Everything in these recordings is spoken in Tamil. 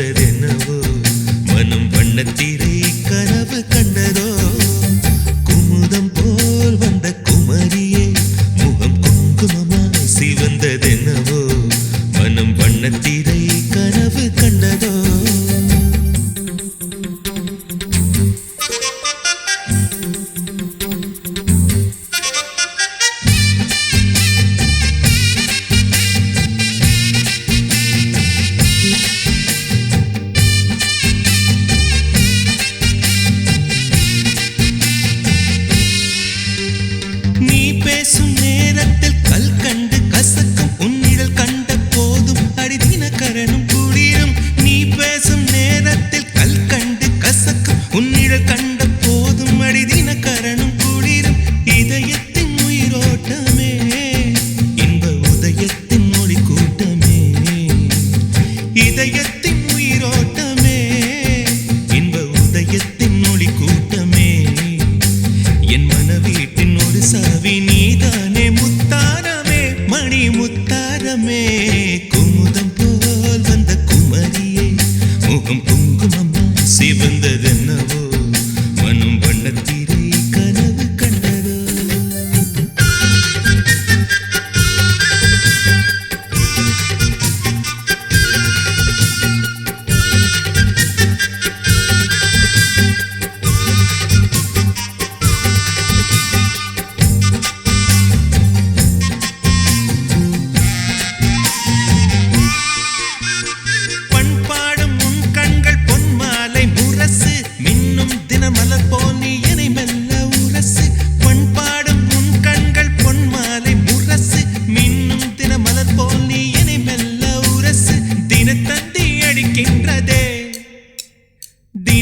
வந்ததென்னவோ மனம் வண்ணத்திரை கனவு கண்டதோ? குமுதம் போல் வந்த में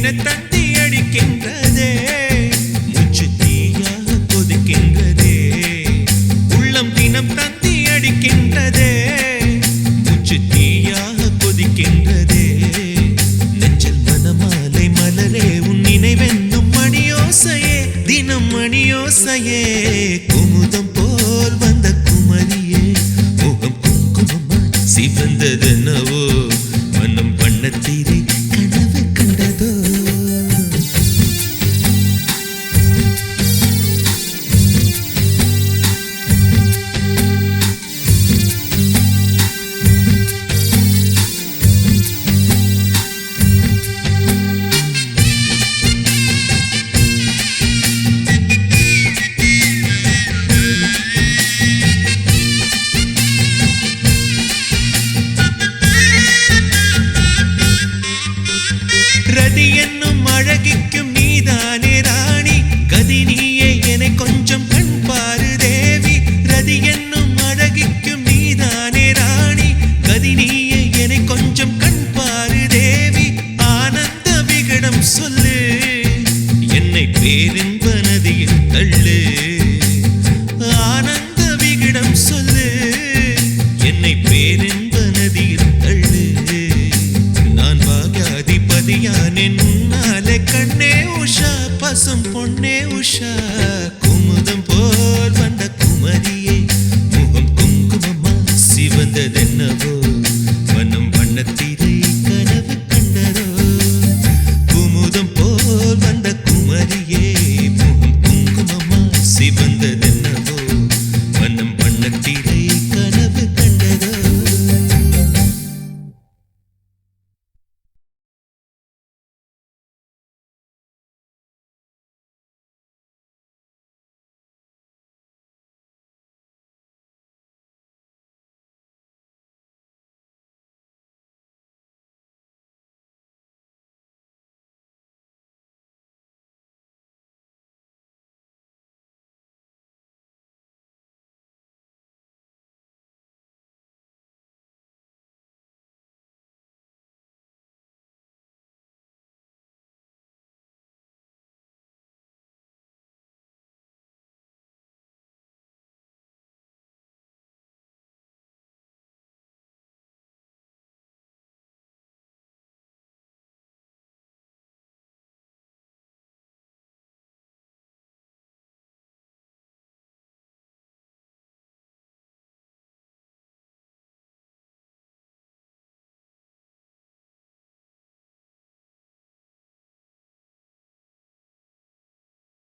என தந்தி அடிக்கின்றதே. மூச்சு தீயாக கொதிக்கின்றதே. உள்ளம் தினம் தந்தி அடிக்கின்றதே. மூச்சு தீயாக கொதிக்கின்றதே. நெஞ்சல் மனமாலை மலரே உன் நினைவென்னும் மணியோசையே பேரின்ப நதியில் தள்ளு ஆனந்த விகிடம் சொல்லு. என்னை பேரின்ப நதியில் தள்ளு நான் பாகாதிபதியான் என்னாலே கண்ணே உஷா பசும் பொன்னே உஷா. குமுதம் போ